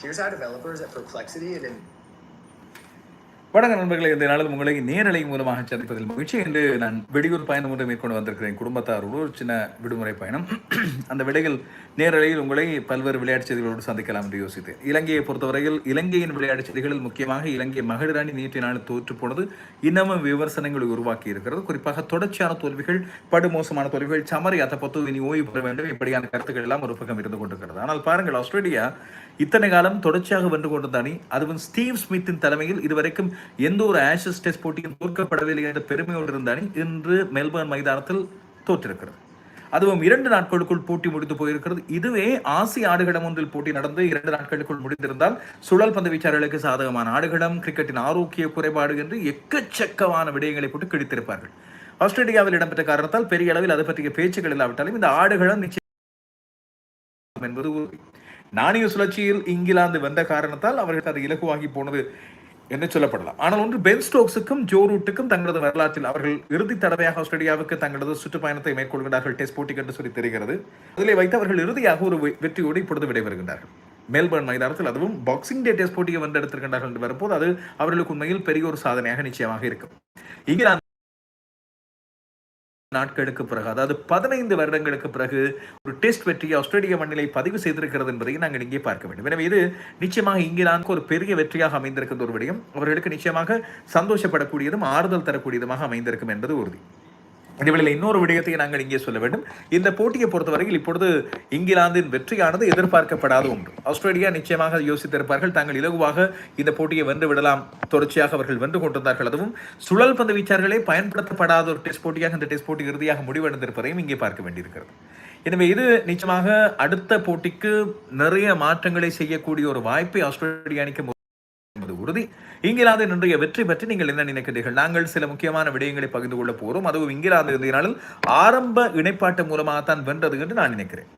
Here's how developers at Perplexity and வணக்க நண்பர்களே இந்த நாளில் உங்களை நேரலை மூலமாக சந்திப்பதில் மகிழ்ச்சி என்று நான் வெளியூர் பயணம் ஒன்று மேற்கொண்டு வந்திருக்கிறேன். குடும்பத்தாரோடு ஒரு சின்ன விடுமுறை பயணம். அந்த விடையில் நேரலையில் உங்களை பல்வேறு விளையாட்டு செய்திகளோடு சந்திக்கலாம் என்று யோசித்தேன். இலங்கையை பொறுத்தவரையில் இலங்கையின் விளையாட்டு செய்திகளில் முக்கியமாக இலங்கை மகளிர் அணி நேற்று நாள் தோற்று போனது. இன்னமும் விமர்சனங்களை உருவாக்கி இருக்கிறது. குறிப்பாக தொடர்ச்சியான தோல்விகள் படுமோசமான தோல்விகள் சமரி அதை இனி ஓய்வு பெற வேண்டும் இப்படியான கருத்துக்கள் எல்லாம் ஒரு பக்கம் இருந்து கொண்டிருக்கிறது. ஆனால் பாருங்கள் ஆஸ்திரேலியா இத்தனை காலம் தொடர்ச்சியாக வென்று கொண்டிருந்த அணி அதுவும் ஸ்டீவ் ஸ்மித்தின் தலைமையில் இதுவரைக்கும் எந்த ஒரு ஆஷஸ் டெஸ்ட் போட்டியும் தோற்கப்படவில்லை என்ற பெருமையோடு இருந்த அணி இன்று மெல்பர்ன் மைதானத்தில் தோற்றிருக்கிறது. அதுவும் இரண்டு நாட்களுக்குள் போட்டி முடித்து போயிருக்கிறது. இதுவே ஆசிய ஆடுகளம் ஒன்றில் போட்டி நடந்து இரண்டு நாட்களுக்குள் முடிந்திருந்தால் சுழல் பந்து வீச்சாளர்களுக்கு சாதகமான ஆடுகளம் கிரிக்கெட்டின் ஆரோக்கிய குறைபாடு என்று எக்கச்சக்கமான விடயங்களை போட்டு கிழித்திருப்பார்கள். ஆஸ்திரேலியாவில் இடம்பெற்ற காரணத்தால் பெரிய அளவில் அது பற்றிய பேச்சுக்கள் இல்லாவிட்டாலும் இந்த ஆடுகளம் நிச்சயம் என்பது நாணய சுழற்சியில் இங்கிலாந்து வந்த காரணத்தால் அவர்களுக்கு அது இலகுவாகி போனது என்று சொல்லப்படலாம். ஆனால் ஒன்று பென் ஸ்டோக்ஸுக்கும் ஜோ ரூட்டுக்கும் தங்களது வரலாற்றில் அவர்கள் இறுதி தடவையாக ஆஸ்திரேலியாவுக்கு தங்களது சுற்றுப்பயணத்தை மேற்கொள்கிறார்கள் டெஸ்ட் போட்டிக்கு என்று சொல்லி தெரிகிறது. அதிலே வைத்து அவர்கள் இறுதியாக ஒரு வெற்றியோடு இப்பொழுது விடைபெறுகின்றார்கள். மெல்பர்ன் மைதானத்தில் அதுவும் பாக்ஸிங் டே டெஸ்ட் போட்டியை வென்றெடுத்திருக்கின்றார்கள் என்று வரும்போது அது அவர்களுக்கு உண்மையில் பெரிய ஒரு சாதனையாக நிச்சயமாக இருக்கும். இங்கிலாந்து நாட்களுக்கு பிறகு அதாவது பதினைந்து வருடங்களுக்கு பிறகு ஒரு டெஸ்ட் வெற்றியை ஆஸ்திரேலிய மண்ணிலை பதிவு செய்திருக்கிறது என்பதை நாங்கள் இங்கே பார்க்க வேண்டும். எனவே இது நிச்சயமாக இங்கிலாந்துக்கு ஒரு பெரிய வெற்றியாக அமைந்திருக்கின்ற ஒரு விடயம். அவர்களுக்கு நிச்சயமாக சந்தோஷப்படக்கூடியதும் ஆறுதல் தரக்கூடியதுமாக அமைந்திருக்கும் என்பது உறுதி. இதுவேளையில் இன்னொரு விடயத்தை நாங்கள் இங்கே சொல்ல வேண்டும். இந்த போட்டியை பொறுத்தவரையில் இப்பொழுது இங்கிலாந்தின் வெற்றியானது எதிர்பார்க்கப்படாத ஒன்று. ஆஸ்திரேலியா நிச்சயமாக யோசித்திருப்பார்கள். தாங்கள் இலகுவாக இந்த போட்டியை வென்று விடலாம். தொடர்ச்சியாக அவர்கள் வென்று கொண்டிருந்தார்கள். அதுவும் சுழல் பந்து வீச்சார்களே பயன்படுத்தப்படாத ஒரு டெஸ்ட் போட்டியாக இந்த டெஸ்ட் போட்டி இறுதியாக முடிவடைந்திருப்பதையும் இங்கே பார்க்க வேண்டியிருக்கிறது. எனவே இது நிச்சயமாக அடுத்த போட்டிக்கு நிறைய மாற்றங்களை செய்யக்கூடிய ஒரு வாய்ப்பை ஆஸ்திரேலியா அணிக்கு என்பது உறுதி. இங்கிலாந்து இன்றைய வெற்றி பற்றி நீங்கள் என்ன நினைக்கிறீர்கள்? நாங்கள் சில முக்கியமான விடயங்களை பகிர்ந்து கொள்ள போகிறோம் அதுவும் இங்கிலாந்து இறுதி நாளில் ஆரம்ப இணைப்பாட்டு மூலமாகத்தான் வென்றது என்று நான் நினைக்கிறேன்.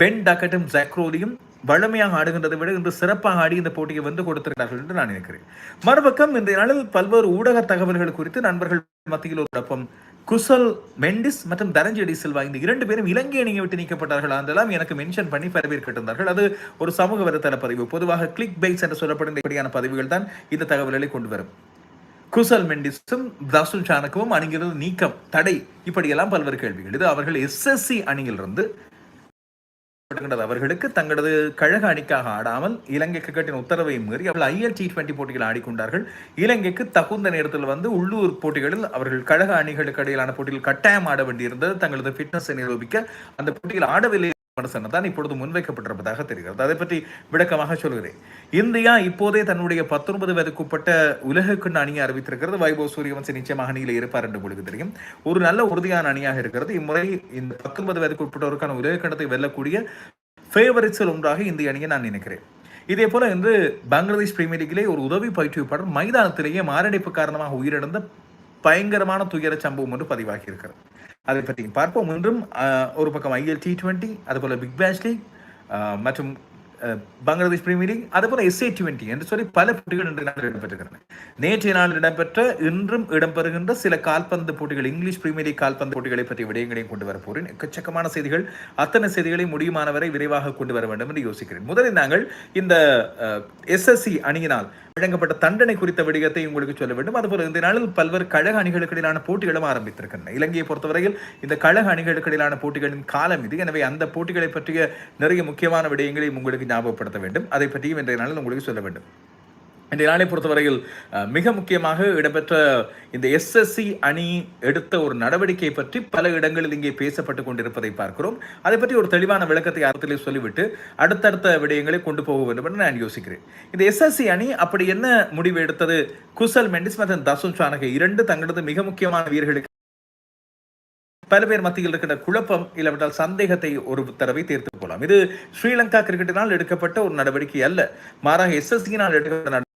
பென் டக்கட்டும் ஜாக்ரோலியும் வழமையாக ஆடுகின்றதை விட இன்று சிறப்பாக ஆடி இந்த போட்டியை வென்று கொடுத்திருக்கிறார்கள் என்று நான் நினைக்கிறேன். மறுபக்கம் இந்த நாளில் பல்வேறு ஊடக தகவல்கள் குறித்து நண்பர்கள் மத்தியில் ஒரு குழப்பம் குசல் மெண்டிஸ் மற்றும் தரஞ்செடி செல்வா இந்த இரண்டு பேரும் இலங்கை அணியை விட்டு நீக்கப்பட்டார்கள். அதெல்லாம் எனக்கு மென்ஷன் பண்ணி பல அது ஒரு சமூக வலைத்தள பதிவு. பொதுவாக கிளிக் பைட்ஸ் என்று சொல்லப்படும் இப்படியான பதிவுகள் தான் இந்த தகவல்களை கொண்டு வரும். குசல் மெண்டிஸும் தசுல் சாணக்கவும் அணிகிறது நீக்கம் தடை. இப்படியெல்லாம் பல்வேறு கேள்விகள். இது அவர்கள் எஸ்எஸ்சி அணியிலிருந்து படுகின்றது அவர்களுக்கு தங்களது கழக அணிக்காக ஆடாமல் இலங்கை கிரிக்கெட்டின் உத்தரவை மீறி அவர்கள் ஐஎல் டி டுவெண்டி போட்டிகள் ஆடிக்கொண்டார்கள். இலங்கைக்கு தகுந்த நேரத்தில் வந்து உள்ளூர் போட்டிகளில் அவர்கள் கழக அணிகளுக்கு இடையிலான போட்டியில் கட்டாயம் ஆட வேண்டியிருந்தது. தங்களது ஃபிட்னஸை நிரூபிக்க அந்த போட்டியில் ஆடவில்லை விமர்சனம் தான் இப்பொழுது முன்வைக்கப்பட்டிருப்பதாக தெரிகிறது. அதை பற்றி விளக்கமாக சொல்கிறேன். இந்தியா இப்போதே தன்னுடைய பத்தொன்பது வயதுக்குட்பட்ட உலகக்கண் அணியை அறிவித்திருக்கிறது. வைபவ் சூரியவன்சி நிச்சயமாக அணியில் இருப்பார் என்று உங்களுக்கு தெரியும். ஒரு நல்ல உறுதியான அணியாக இருக்கிறது. இம்முறை இந்த பத்தொன்பது வயதுக்கு உட்பட்டவருக்கான வெல்லக்கூடிய ஃபேவரிட்ஸில் ஒன்றாக இந்திய அணியை நான் நினைக்கிறேன். இதே போல இன்று பங்களாதேஷ் பிரீமியர் லீக்கிலே ஒரு உதவி பயிற்றுவிப்பாளர் மைதானத்திலேயே மாரடைப்பு காரணமாக உயிரிழந்த பயங்கரமான துயர சம்பவம் ஒன்று பதிவாகி இருக்கிறது அதை பற்றி பார்ப்போம். இன்றும் ஒரு பக்கம் ஐஎல் டி டுவெண்ட்டி அதுபோல் பிக் பேஷ் லீக் மற்றும் பங்களாதேஷ் பிரீமியர் லீக் அதுபோல எஸ்ஏ டுவெண்ட்டி என்று சொல்லி பல போட்டிகள் இன்று நாள் இடம்பெற்றிருக்கின்றன நேற்றைய நாள் இடம்பெற்ற இன்றும் இடம்பெறுகின்ற சில கால்பந்து போட்டிகள் இங்கிலீஷ் பிரீமியர் லீக் கால்பந்து போட்டிகளை பற்றிய விடயங்களையும் கொண்டு வர போறேன். எக்கச்சக்கமான செய்திகள் அத்தனை செய்திகளை முடியுமானவரை விரைவாக கொண்டு வர வேண்டும் என்று யோசிக்கிறேன். முதலில் நாங்கள் இந்த எஸ்எஸ்சி அணியினால் வழங்கப்பட்ட தண்டனை குறித்த விடயத்தை உங்களுக்கு சொல்ல வேண்டும். அதுபோல இந்த நாளில் பல்வேறு கழக அணிகளுக்கு இடையிலான போட்டிகளும் ஆரம்பித்திருக்கின்றன. இலங்கையை பொறுத்தவரையில் இந்த கழக அணிகளுக்கு இடையிலான போட்டிகளின் காலம் இது. எனவே அந்த போட்டிகளை பற்றிய நிறைய முக்கியமான விடயங்களையும் உங்களுக்கு ஞாபகப்படுத்த வேண்டும். அதை பற்றியும் இன்றைய நாளில் உங்களுக்கு சொல்ல வேண்டும். இன்றைய நாளை பொறுத்தவரையில் மிக முக்கியமாக இடம்பெற்ற இந்த எஸ்எஸ்சி அணி எடுத்த ஒரு நடவடிக்கை பற்றி பல இடங்களில் இங்கே பேசப்பட்டு கொண்டிருப்பதை பார்க்கிறோம். அதை பற்றி ஒரு தெளிவான விளக்கத்தை அர்த்தத்திலே சொல்லிவிட்டு அடுத்தடுத்த விடயங்களை கொண்டு போக வேண்டும் என்று நான் யோசிக்கிறேன். இந்த எஸ்எஸ்சி அணி அப்படி என்ன முடிவு எடுத்தது? குசல் மெண்டிஸ் மற்றும் தசுன் சானகை இரண்டு தங்களது மிக முக்கியமான வீரர்களுக்கு பல பேர் மத்தியில் இருக்கின்ற குழப்பம் இல்லாவிட்டால் சந்தேகத்தை ஒரு தடவை தீர்த்து கொள்ளலாம். இது ஸ்ரீலங்கா கிரிக்கெட்டினால் எடுக்கப்பட்ட ஒரு நடவடிக்கை அல்ல. மாறாக எஸ்எஸ்சியினால் எடுக்கப்பட்ட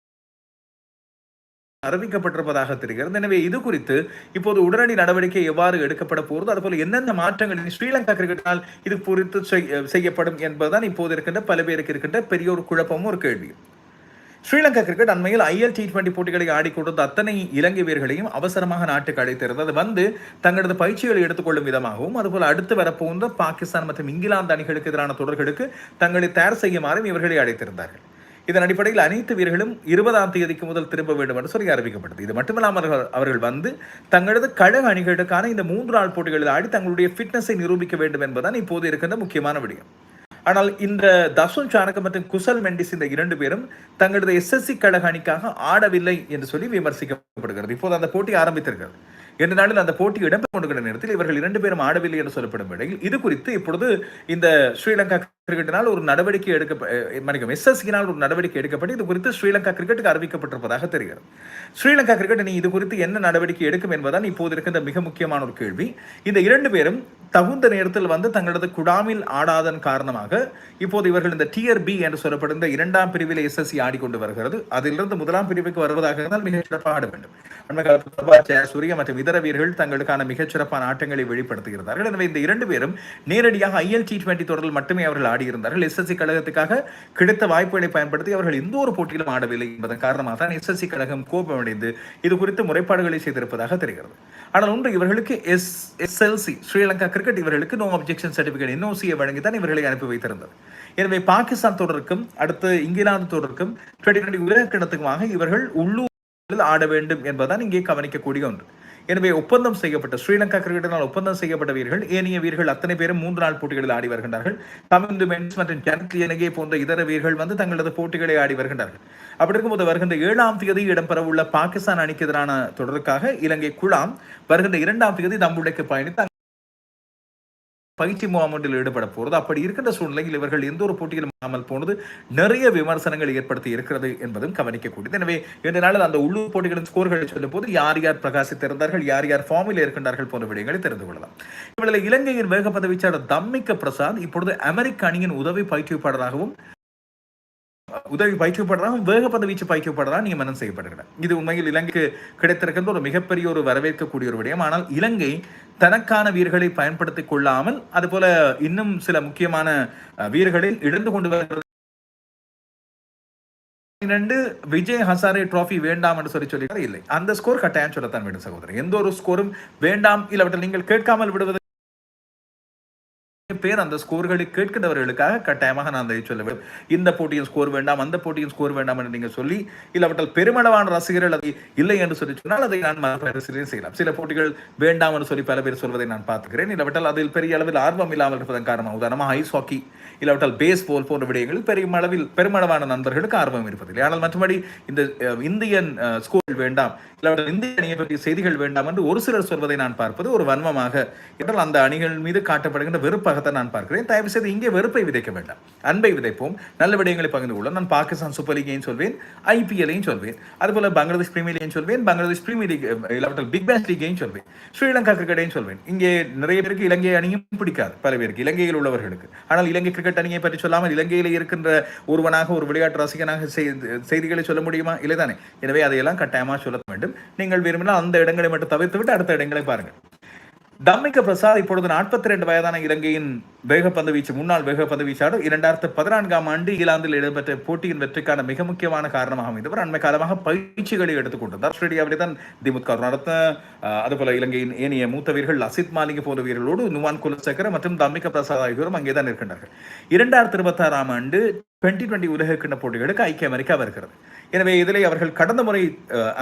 அறிவிக்கப்பட்டிருப்பதாக தெரிகிறது. எனவே இது குறித்து இப்போது உடனடி நடவடிக்கை எவ்வாறு எடுக்கப்பட போகிறது? அதுபோல எந்தெந்த மாற்றங்கள் ஸ்ரீலங்கா கிரிக்கெட்டினால் இது குறித்து செய்- செய்யப்படும் என்பதுதான் இப்போது இருக்கின்ற பல பேருக்கு இருக்கின்ற பெரிய ஒரு குழப்பமும் ஒரு கேள்வி ஸ்ரீலங்கா கிரிக்கெட் அண்மையில் ஐஎல் டி டுவெண்டி போட்டிகளை ஆடிக்கொண்டிருந்த அத்தனை இலங்கை வீரர்களையும் அவசரமாக நாட்டுக்கு அழைத்திருந்தது. வந்து தங்களது பயிற்சிகளை எடுத்துக்கொள்ளும் விதமாகவும் அதுபோல் அடுத்து வரப்போகின்ற பாகிஸ்தான் மற்றும் இங்கிலாந்து அணிகளுக்கு எதிரான தொடர்களுக்கு தங்களை தயார் செய்யுமாறும் இவர்களை அழைத்திருந்தார்கள். இதன் அடிப்படையில் அனைத்து வீரர்களும் இருபதாம் தேதிக்கு முதல் திரும்ப வேண்டும் என்று சொல்லி அறிவிக்கப்பட்டது. இது மட்டுமில்லாமல் அவர்கள் அவர்கள் வந்து தங்களது கழக அணிகளுக்கான இந்த மூன்று நாள் போட்டிகளில் ஆடி தங்களுடைய ஃபிட்னஸை நிரூபிக்க வேண்டும் என்பதுதான் இப்போது இருக்கின்ற முக்கியமான விடயம். ஆனால் இந்த தசுன் சாணக்க மற்றும் குசல் மெண்டிஸ் இந்த இரண்டு பேரும் தங்களது எஸ்எஸ்சி கழக அணிக்காக ஆடவில்லை என்று சொல்லி விமர்சிக்கப்படுகிறது. இப்போது அந்த போட்டி ஆரம்பித்திருக்கிறது. இரண்டு நாளில் அந்த போட்டி இடம்பெற்று கொண்டிருக்கிற நேரத்தில் இவர்கள் இரண்டு பேரும் ஆடவில்லை என்று சொல்லப்படும் வேளையில் இது குறித்து இப்பொழுது இந்த ஸ்ரீலங்கா கிரிக்கெட்டினால் ஒரு நடவடிக்கை எடுக்க மன்னிக்கும் எஸ்எஸ்சியினால் ஒரு நடவடிக்கை எடுக்கப்பட்டு இது குறித்து ஸ்ரீலங்கா கிரிக்கெட்டுக்கு அறிவிக்கப்பட்டிருப்பதாக தெரிகிறது. ஸ்ரீலங்கா கிரிக்கெட் நீ இது குறித்து என்ன நடவடிக்கை எடுக்கும் என்பதால் இப்போது இருக்கின்ற மிக முக்கியமான ஒரு கேள்வி. இந்த இரண்டு பேரும் தகுந்த நேரத்தில் வந்து தங்களது குடாமில் ஆடாதன் காரணமாக இப்போது இவர்கள் இந்த டிஆர் பி என்று சொல்லப்படும் இந்த இரண்டாம் பிரிவில் எஸ்எஸ்சி ஆடிக்கொண்டு வருகிறது. அதிலிருந்து முதலாம் பிரிவுக்கு வருவதாக இருந்தால் மிக சிறப்பாக ஆட வேண்டும். அண்மை மற்றும் இதர வீரர்கள் தங்களுக்கான மிகச்சிறப்பான ஆட்டங்களை வெளிப்படுத்துகிறார்கள். எனவே இந்த இரண்டு பேரும் நேரடியாக ஐஎல் டி டுவெண்டி தொடரில் மட்டுமே அவர்கள் ஆடியிருந்தார்கள். எஸ்எஸ்சி கழகத்துக்காக கிடைத்த வாய்ப்புகளை பயன்படுத்தி அவர்கள் எந்த ஒரு போட்டியிலும் ஆடவில்லை என்பதன் காரணமாக தான் எஸ்எஸ்சி கழகம் கோபமடைந்து இது குறித்து முறைப்பாடுகளை செய்திருப்பதாக தெரிகிறது. ஆனால் ஒன்று இவர்களுக்கு எஸ் எஸ்எல்சி ஸ்ரீலங்கா கிரிக்கெட் இவர்களுக்கு நோ அப்ஜெக்ஷன் சர்டிபிகேட் என்ஓசியை வழங்கி தான் இவர்களை அனுப்பி வைத்திருந்தது. எனவே பாகிஸ்தான் தொடருக்கும் அடுத்து இங்கிலாந்து தொடருக்கும் டுவெண்டி டுவெண்டி உலகக்கிணத்துக்குமாக இவர்கள் உள்ளூரில் ஆட வேண்டும் என்பதுதான் இங்கே கவனிக்கக்கூடிய ஒன்று. எனவே ஒப்பந்தம் செய்யப்பட்ட ஸ்ரீலங்கா கிரிக்கெட்டினால் ஒப்பந்தம் செய்யப்பட்ட வீரர்கள் ஏனைய வீரர்கள் அத்தனை பேரும் மூன்று நாள் போட்டிகளில் ஆடி வருகின்றார்கள். தமிழ்ந்து மென்ஸ் மற்றும் ஜனத் எனகே போன்ற இதர வீரர்கள் வந்து தங்களது போட்டிகளை ஆடி வருகின்றார்கள். அப்படி இருக்கும்போது வருகின்ற ஏழாம் தேதி இடம்பெறவுள்ள பாகிஸ்தான் அணிக்கு எதிரான தொடருக்காக இலங்கை குழாம் வருகின்ற இரண்டாம் தேதி தம்புடைக்கு பயணித்து பயிற்சி முகாமொன்றில் ஈடுபட போகிறது. அப்படி இருக்கின்ற சூழ்நிலையில் இவர்கள் எந்த ஒரு போட்டியிலும் இல்லாமல் போனது நிறைய விமர்சனங்கள் ஏற்படுத்தி இருக்கிறது என்பதும் கவனிக்கக்கூடியது எனவே இந்த நாளில் அந்த உள்ளூர் போட்டிகளின் ஸ்கோர்களை சொல்லும் போது யார் யார் பிரகாசித்திருந்தார்கள் யார் யார் ஃபார்மில் இருக்கின்றார்கள் போன்ற விடயங்களை தெரிந்து கொள்ளலாம். இவர்களை இலங்கையின் வேக பதவிச்சாளர் தம்மிக்க பிரசாத் இப்பொழுது அமெரிக்க அணியின் உதவி பயிற்றுவிப்பாளராகவும் உதவி பயிற்சிப்படுறான் வேகப்பத வீச்சு பயிற்சிப்படுறான் நீங்க மனம் செய்யப்படுகிறார் இது உண்மையில் இலங்கைக்கு கிடைத்திருக்கின்ற ஒரு மிகப்பெரிய ஒரு வரவேற்கக்கூடிய ஒரு விடயம். ஆனால் இலங்கை தனக்கான வீரர்களை பயன்படுத்திக் கொள்ளாமல் அதுபோல இன்னும் சில முக்கியமான வீரர்களில் இழந்து கொண்டு வருகிறது இரண்டு விஜய் ஹசாரே டிராஃபி வேண்டாம் என்று சொல்லி சொல்லி இல்லை அந்த ஸ்கோர் கட்டாயம் சொல்லத்தான் வேண்டும் சகோதரர். எந்த ஒரு ஸ்கோரும் வேண்டாம் இல்லாவிட்டால் நீங்கள் கேட்காமல் விடுவது பேர் அந்த ஸ்கோர்களை கேட்கின்றவர்களுக்காக கட்டாயமாக நான் அதை சொல்ல வேண்டும். இந்த போட்டியின் ஸ்கோர் வேண்டாம் அந்த போட்டியின் ஸ்கோர் வேண்டாம் என்று நீங்கள் சொல்லி இல்லாவிட்டால் பெருமளவான ரசிகர்கள் அதை இல்லை என்று சொல்லி சொன்னால் அதை நான் மறுபரிசீலனை செய்யலாம். சில போட்டிகள் வேண்டாம் என்று சொல்லி பல பேர் சொல்வதை நான் பார்த்துக்கிறேன். இல்லாவிட்டால் அதில் பெரிய அளவில் ஆர்வம் இல்லாமல் இருப்பதன் காரணமாக உதாரணமாக ஐஸ் ஹாக்கி இல்லாவிட்டால் பேஸ் போல் போன்ற விடயங்களில் பெருமளவில் பெருமளவான நண்பர்களுக்கு ஆர்வம் இருப்பதில்லை. ஆனால் மற்றபடி இந்த இந்தியன் ஸ்கோர் வேண்டாம் இல்லாவிட்டால் இந்திய அணியை பற்றிய செய்திகள் வேண்டாம் என்று ஒரு சிலர் சொல்வதை நான் பார்ப்பது ஒரு வன்மமாக. என்றால் அந்த அணிகள் மீது காட்டப்படுகின்ற வெறுப்பாகத்தான் நான் பார்க்கிறேன். தயவு செய்து இங்கே வெறுப்பை விதைக்க வேண்டாம். அன்பை விதைப்போம். நல்ல விடயங்களை பகிர்ந்து கொள்ள நான் பாகிஸ்தான் சூப்பர் லீகையும் சொல்வேன் ஐபிஎல்லையும் சொல்வேன் அதுபோல பங்களாதேஷ் பிரீமியர் லீகையும் சொல்வேன் பங்களாதேஷ் பிரீமியர் லீக் இல்லாவிட்டால் பிக் பேஷ் லீகையும் சொல்வேன். ஸ்ரீலங்கா கிரிக்கெட்டையும் சொல்வேன். இங்கே நிறைய பேருக்கு இலங்கை அணியும் பிடிக்காது. பல பேருக்கு இலங்கையில் உள்ளவர்களுக்கு. ஆனால் இலங்கை கிரிக்கெட் அணியை பற்றி சொல்லாமல் இலங்கையில் இருக்கின்ற ஒருவனாக ஒரு விளையாட்டு ரசிகனாக செய்தி- செய்திகளை சொல்ல முடியுமா? இல்லைதானே. எனவே அதையெல்லாம் கட்டாயமாக சொல்ல வேண்டும். நீங்கள் விரும்பினால் அந்த இடங்களை மட்டும் தவிர்த்து விட்டு அடுத்த இடங்களை பாருங்கள். தம்மிக்க பிரசாத் இப்பொழுது நாற்பத்தி ரெண்டு வயதான இலங்கையின் வேகப்பந்து வீச்சு முன்னாள் வேகப்பந்து வீச்சாளர் இரண்டாயிரத்து பதினான்காம் ஆண்டு இங்கிலாந்தில் இடம்பெற்ற போட்டியின் வெற்றிக்கான மிக முக்கியமான காரணமாக அமைந்தவர் அண்மை காலமாக பயிற்சிகளை எடுத்துக்கொண்டிருந்தார் ஆஸ்திரேலியாவிலே தான் திமுக நடத்த அதுபோல இலங்கையின் ஏனைய மூத்த வீரர்கள் அசித் மாலிங்க போன்ற வீரர்களோடு நுவான் குலசேகர மற்றும் தம்மிக்க பிரசாத் ஆகியோரும் அங்கே தான் இருக்கின்றார்கள். இரண்டாயிரத்தி இருபத்தாறாம் ஆண்டு டுவெண்ட்டி டுவெண்ட்டி உலக கிண்ண போட்டிகளுக்கு ஐக்கிய அமெரிக்கா வருகிறது. எனவே இதிலே அவர்கள் கடந்த முறை அஹ்,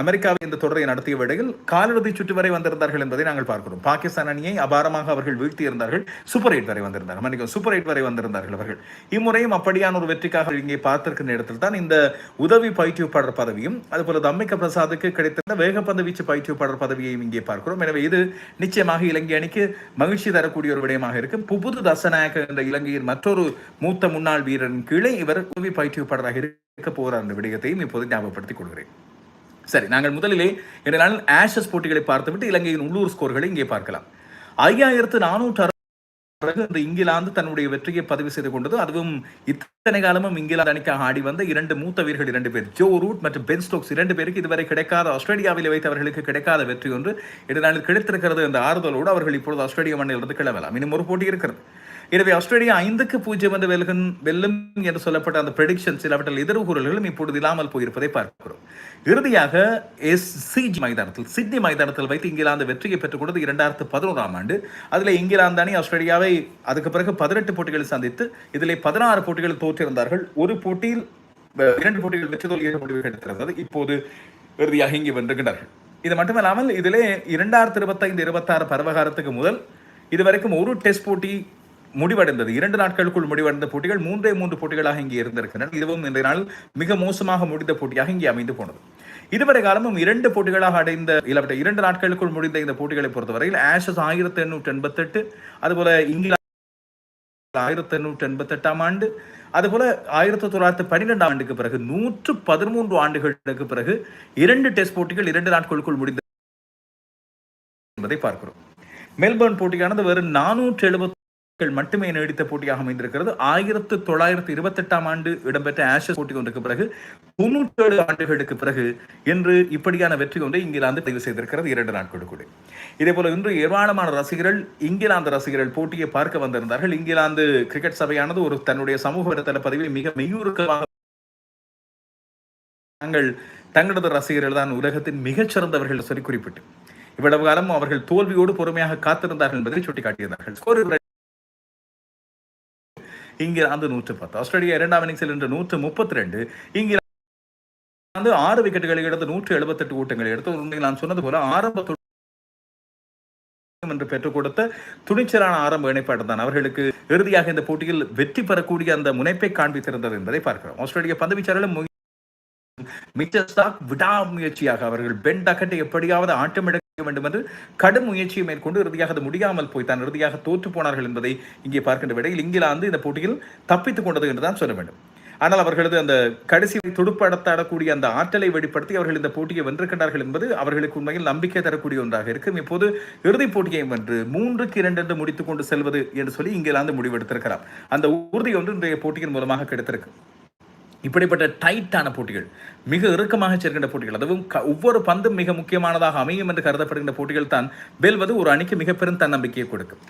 இந்த தொடரை நடத்திய வேளையில் காலிறுதி சுற்று வரை வந்திருந்தார்கள் என்பதை நாங்கள் பார்க்கிறோம். பாகிஸ்தான் அணியை அபாரமாக அவர்கள் வீழ்த்தியிருந்தார்கள். சூப்பர் எயிட் வரை வந்திருந்தார்கள். மன்னிக்கும் சூப்பர் எயிட் வரை வந்திருந்தார்கள் அவர்கள். இம்முறையும் அப்படியான ஒரு வெற்றிக்காக இங்கே பார்த்திருக்கிற இடத்தில் தான் இந்த உதவி பயிற்றுவிப்பாளர் பதவியும் அதுபோல தம்மிக்க பிரசாத்துக்கு கிடைத்திருந்த வேகப்பந்து வீச்சு பயிற்றுவிப்பாளர் பதவியையும் இங்கே பார்க்கிறோம். எனவே இது நிச்சயமாக இலங்கை அணிக்கு மகிழ்ச்சி தரக்கூடிய ஒரு விடயமாக இருக்கும். புபுது தசநாயக்க என்ற இலங்கையின் மற்றொரு மூத்த முன்னாள் வீரரின் கீழே இவர் உதவி பயிற்றுவிப்பாளராக இருக்க போரா அந்த விடயத்தையும் இப்போது ஞாபகப்படுத்திக் கொள்கிறேன். சரி நாங்கள் முதலிலே இந்த நாளில் ஆஷஸ் போட்டிகளை பார்த்துவிட்டு இலங்கையின் உள்ளூர் ஸ்கோர்களை இங்கே பார்க்கலாம். ஐயாயிரத்து நானூற்று பிறகு இந்த இங்கிலாந்து தன்னுடைய வெற்றியை பதிவு செய்து கொண்டது. அதுவும் இத்தனை காலமும் இங்கிலாந்து அணிக்காக ஆடி வந்த இரண்டு மூத்த வீரர்கள் இரண்டு பேர் ஜோ ரூட் மற்றும் பென் ஸ்டோக்ஸ் இரண்டு பேருக்கு இதுவரை கிடைக்காத ஆஸ்திரேலியாவில் வைத்தவர்களுக்கு கிடைக்காத வெற்றி ஒன்று இதனால் கிடைத்திருக்கிறது என்ற ஆறுதலோடு அவர்கள் இப்பொழுது ஆஸ்திரேலிய மண்ணிலிருந்து கிளம்பலாம். இன்னும் ஒரு போட்டி இருக்கிறது. எனவே ஆஸ்திரேலியா ஐந்துக்கு பூஜ்ஜியம் என்று வெல்கும் வெல்லும் என்று சொல்லப்பட்ட அந்த ப்ரெடிக்ஷன்ஸ் இல்லாவற்றில் எதிர்கூறல்களும் இப்பொழுது இல்லாமல் போயிருப்பதை பார்க்கிறோம். இறுதியாக எஸ் சிஜி மைதானத்தில் சிட்னி மைதானத்தில் வைத்து இங்கிலாந்து வெற்றியை பெற்றுக் கொடுத்தது இரண்டாயிரத்து பதினோராம் ஆண்டு. அதில் இங்கிலாந்து அணி ஆஸ்திரேலியாவை அதுக்கு பிறகு பதினெட்டு போட்டிகளை சந்தித்து இதில் பதினாறு போட்டிகள் தோற்றிருந்தார்கள். ஒரு போட்டியில் இரண்டு போட்டிகள் வெற்றி தோல்வியாக முடிவு எடுத்திருந்தது. இப்போது இறுதியாக இங்கே வென்றுகின்றார்கள். இது மட்டுமல்லாமல் இதிலே இரண்டாயிரத்தி இருபத்தைந்து இருபத்தாறு பருவகாலத்துக்கு முதல் இதுவரைக்கும் ஒரு டெஸ்ட் போட்டி முடிவடைந்தது. இரண்டு நாட்களுக்குள் முடிவடைந்த போட்டிகள் மூன்றே மூன்று போட்டிகளாக இங்கே இருந்திருக்கின்றன. இதுவும் இன்றைய நாள் மிக மோசமாக முடிந்த போட்டியாக இங்கே அமைந்து போனது. இதுவரை காலமும் இரண்டு போட்டிகளாக அடைந்த இல்லாவிட்ட இரண்டு நாட்களுக்குள் முடிந்த இந்த போட்டிகளை பொறுத்தவரையில் ஆஷஸ் ஆயிரத்தி எண்ணூற்றி எண்பத்தெட்டு அதுபோல இங்கிலாந்து ஆயிரத்தி எண்ணூற்றி எண்பத்தெட்டாம் ஆண்டு அதுபோல ஆயிரத்தி தொள்ளாயிரத்தி பன்னிரெண்டாம் ஆண்டுக்கு பிறகு நூற்று பதிமூன்று ஆண்டுகளுக்கு பிறகு இரண்டு டெஸ்ட் போட்டிகள் இரண்டு நாட்களுக்குள் முடிந்த என்பதை பார்க்கிறோம். மெல்பர்ன் போட்டியானது வெறும் நானூற்று எழுபது மட்டுமே நீடித்த போட்டியாக அமைந்திருக்கிறது. ஆயிரத்து தொள்ளாயிரத்தி இருபத்தெட்டாம் ஆண்டு இடம்பெற்ற ஆஷஸ் போட்டி ஒன்றுக்கு பிறகு தொண்ணூற்றி ஏழு ஆண்டுகளுக்கு பிறகு இன்று இப்படியான வெற்றி ஒன்றை இங்கிலாந்து பதிவு செய்திருக்கிறது இரண்டு நாட்களுக்குள்ளே இதே போல இன்று ஏராளமான ரசிகர்கள் இங்கிலாந்து ரசிகர்கள் போட்டியை பார்க்க வந்திருந்தார்கள். இங்கிலாந்து கிரிக்கெட் சபையானது ஒரு தன்னுடைய சமூக வலைதள பதிவை மிக மெய்யூருக்கமாக தாங்கள் தங்களது ரசிகர்கள் தான் உலகத்தின் மிகச்சிறந்தவர்கள் சொல்லி குறிப்பிட்டு. இவ்வளவு காலம் அவர்கள் தோல்வியோடு பொறுமையாக காத்திருந்தார்கள் என்பதை சுட்டிக்காட்டியிருந்தார்கள். இங்கிலாந்து நூற்று பத்து ஆஸ்திரேலியா இரண்டாம் இன்னிங்ஸில் இன்று நூற்று முப்பத்தி ரெண்டு இங்கிலாந்து ஆறு விக்கெட்டுகளை எடுத்து நூற்று எழுபத்தெட்டு ஓட்டங்களை எடுத்து. உண்மையில் நான் சொன்னது போல ஆரம்ப என்று பெற்றுக் கொடுத்த துணிச்சலான ஆரம்ப இணைப்பாடு தான். அவர்களுக்கு இறுதியாக இந்த போட்டியில் வெற்றி பெறக்கூடிய அந்த முனைப்பை காண்பித்திருந்தது என்பதை பார்க்கிறோம். ஆஸ்திரேலிய பந்து வீச்சாளர்களும் மிச்சர் ஸ்டாக் விடாமுயற்சியாக அவர்கள் பென் டக்கெட்டை எப்படியாவது ஆட்டமிட வேண்டும் என்று கடும் முயற்சியை மேற்கொண்டு இறுதியாக அது முடியாமல் போய் தான் இறுதியாக தோற்று போனார்கள் என்பதை இங்கே பார்க்கின்ற விடையில் இங்கிலாந்து இந்த போட்டியில் தப்பித்துக் கொண்டது என்று தான் சொல்ல வேண்டும். ஆனால் அவர்களது அந்த கடைசி துடுப்படுத்தாடக்கூடிய அந்த ஆற்றலை வெளிப்படுத்தி அவர்கள் இந்த போட்டியை வென்றிருக்கின்றார்கள் என்பது அவர்களுக்கு உண்மையில் நம்பிக்கை தரக்கூடிய ஒன்றாக இருக்கும் இப்போது இறுதிப் போட்டியை வென்று மூன்றுக்கு இரண்டு என்று முடித்துக் கொண்டு செல்வது என்று சொல்லி இங்கிலாந்து முடிவெடுத்திருக்கிறார். அந்த உறுதி ஒன்று இன்றைய போட்டியின் மூலமாக கிடைத்திருக்கு. இப்படிப்பட்ட டைட்டான போட்டிகள் மிக இறுக்கமாக சேர்க்கின்ற போட்டிகள் அதுவும் ஒவ்வொரு பந்தும் மிக முக்கியமானதாக அமையும் என்று கருதப்படுகின்ற போட்டிகள் தான் வெல்வது ஒரு அணிக்கு மிக பெரும் தன்னம்பிக்கையை கொடுக்கும்.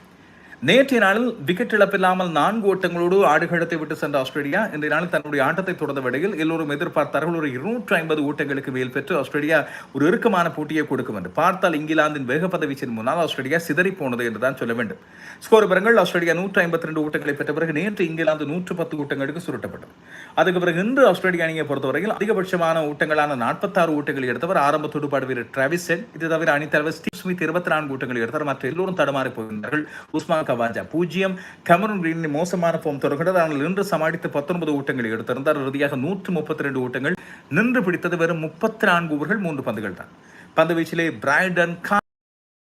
நேற்றைய நாளில் விக்கெட் இழப்பில்லாமல் நான்கு ஓட்டங்களோடு ஆடுகளத்தை விட்டு சென்ற ஆஸ்திரேலியா இன்றைய நாளில் தன்னுடைய ஆட்டத்தை தொடர்ந்த வேளையில் எல்லோரும் எதிர்பார்த்தார்கள் ஒரு இருநூற்று ஐம்பது ஓட்டங்களுக்கு மேல் பெற்று ஆஸ்திரேலியா ஒரு இறுக்கமான போட்டியை கொடுக்கும் என்று. பார்த்தால் இங்கிலாந்தின் வேக வீச்சின் முன்னால் ஆஸ்திரேலியா சிதறி போனது என்று தான் சொல்ல வேண்டும். ஸ்கோர் விவரங்கள் ஆஸ்திரேலியா நூற்றி ஐம்பத்தி ரெண்டு ஓட்டங்களை பெற்ற பிறகு நேற்று இங்கிலாந்து நூற்று பத்து ஓட்டங்களுக்கு சுருட்டப்பட்டது. அதுக்கு பிறகு இன்று ஆஸ்திரேலிய அணியை பொறுத்தவரையில் அதிகபட்சமான ஓட்டங்களான நாற்பத்தாறு ஓட்டங்களை எடுத்தவர் ஆரம்ப துடுப்பாடு வீரர் டிராவிஸ் இது தவிர அணித்தலைவர் ஸ்டீவ் ஸ்மித் இருபத்தி நான்கு ஓட்டங்களை எடுத்தார். மற்ற எல்லோரும் தடுமாறி போகின்றார்கள் உஸ்மான் கவாஜா பூஜ்ஜியம். கமரூன் கிரீனின் மோசமான போம் தொடர்கிறது. ஆனால் நின்று சமாளித்து பத்தொன்பது ஓட்டங்களை எடுத்திருந்தார். இறுதியாக நூற்று முப்பத்தி ரெண்டு ஓட்டங்கள் நின்று பிடித்தது வெறும் முப்பத்தி நான்கு ஓவர்கள். மூன்று பந்துகள் தான் பந்து வீச்சிலே பிரைடன் கான்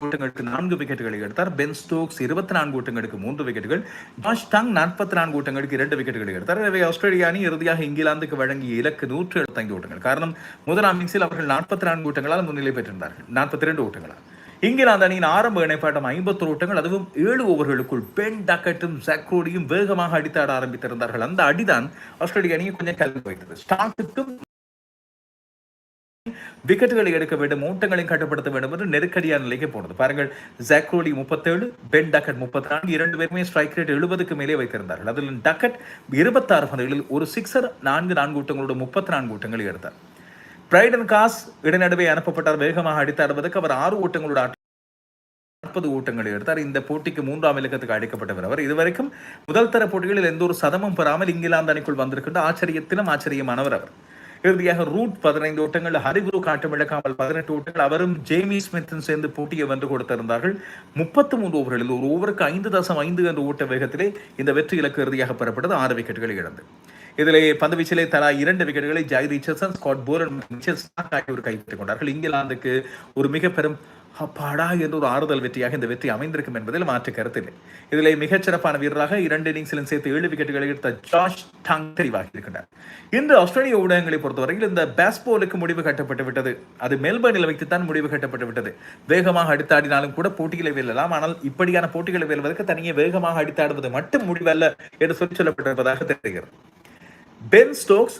ஓட்டங்களுக்கு நான்கு விக்கெட்டுகளை எடுத்தார். பென் ஸ்டோக்ஸ் இருபத்தி நான்கு ஓட்டங்களுக்கு மூன்று விக்கெட்டுகள். ஜாஷ் டாங் நாற்பத்தி நான்கு ஓட்டங்களுக்கு இரண்டு விக்கெட்டுகளை எடுத்தார். எனவே ஆஸ்திரேலிய அணி இறுதியாக இங்கிலாந்துக்கு வழங்கிய இலக்கு நூற்று எழுபத்தைந்து ஓட்டங்கள் காரணம் முதலாம் இன்னிங்ஸில் அவர்கள் நாற்பத்தி நான்கு ஓட்டங்களால் முன்னிலை பெற்றிருந்தார்கள். நாற்பத்தி இரண்டு ஓட்டங்களால் இங்கிலாந்து அணியின் ஆரம்ப இணைப்பாட்டம் ஐம்பத்தொரு ஓட்டங்கள் அதுவும் ஏழு ஓவர்களுக்குள் பென் டக்கட்டும் ஜக்ரோடியும் வேகமாக அடித்தாட ஆரம்பித்திருந்தார்கள். அந்த அடிதான் ஆஸ்திரேலிய அணியை கொஞ்சம் கல்வி வைத்தது. ஸ்டார்க்குக்கும் விக்கெட்டுகளை எடுக்க வேண்டும் ஓட்டங்களையும் கட்டுப்படுத்த வேண்டும் என்று நெருக்கடியான நிலைக்கு போனது. பாருங்கள் ஜாக்ரோலி முப்பத்தேழு பென் டக்கட் முப்பத்தி நான்கு இரண்டு பேருமே ஸ்ட்ரைக் ரேட் எழுபதுக்கு மேலே வைத்திருந்தார்கள். அதில் டக்கட் இருபத்தாறு பந்துகளில் ஒரு சிக்ஸர் நான்கு நான்கு ஓட்டங்களோடு முப்பத்தி நான்கு ஓட்டங்களை எடுத்தார். பிரைடன் காஸ் இடைநடுவே அனுப்பப்பட்டார். வேகமாக அடித்தாடுவதற்கு அவர் ஆறு ஓட்டங்களோட நாற்பது ஓட்டங்களை எடுத்தார். இந்த போட்டிக்கு மூன்றாம் இலக்கத்துக்கு அழைக்கப்பட்டவர் அவர். இதுவரைக்கும் முதல் தர போட்டிகளில் எந்த ஒரு சதமும் பெறாமல் இங்கிலாந்து அணிக்குள் வந்திருக்கின்ற ஆச்சரியத்திலும் ஆச்சரியமானவர் அவர். இறுதியாக ரூட் பதினைந்து ஓட்டங்கள் ஹரிகுரு காட்டம் இழக்காமல் பதினெட்டு ஓட்டங்கள் அவரும் ஜேமி ஸ்மித்தும் சேர்ந்து போட்டியை வென்று கொடுத்திருந்தார்கள். முப்பத்தி மூன்று ஓவர்களில் ஒரு ஓவருக்கு ஐந்து தசம் ஐந்து என்ற ஓட்ட வேகத்திலே இந்த வெற்றி இலக்கு இறுதியாக பெறப்பட்டது. ஆறு விக்கெட்டுகளை இழந்து. இதிலே பந்து வீச்சிலே தலா இரண்டு விக்கெட்டுகளை Jhye Richardson Scott Boland Mitchell Starc ஆகியோர் கைப்பற்றிக் கொண்டார்கள். இங்கிலாந்துக்கு ஒரு மிக பெரும் அப்பாடா என்ற ஒரு ஆறுதல் வெற்றியாக இந்த வெற்றி அமைந்திருக்கும் என்பதில் மாற்று கருத்தில்லை இதிலே மிகச்சிறப்பான வீரராக இரண்டு இன்னிங்ஸிலும் சேர்த்து ஏழு விக்கெட்டுகளை எடுத்த ஜார்ஜ் டாங் தெரிவாகி இருக்கின்றார். இன்று ஆஸ்திரேலிய ஊடகங்களை பொறுத்தவரையில் இந்த பேஸ்பாலுக்கு முடிவு கட்டப்பட்டு விட்டது. அது மெல்பர்னில் வைத்துத்தான் முடிவு கட்டப்பட்டு விட்டது. வேகமாக அடித்தாடினாலும் கூட போட்டிகளை வெல்லலாம். ஆனால் இப்படியான போட்டிகளை வெல்வதற்கு தனியே வேகமாக அடித்தாடுவது மட்டும் முடிவல்ல என்று சொல்லி சொல்லப்பட்டிருப்பதாக தெரிகிறது. பென் ஸ்டோக்ஸ்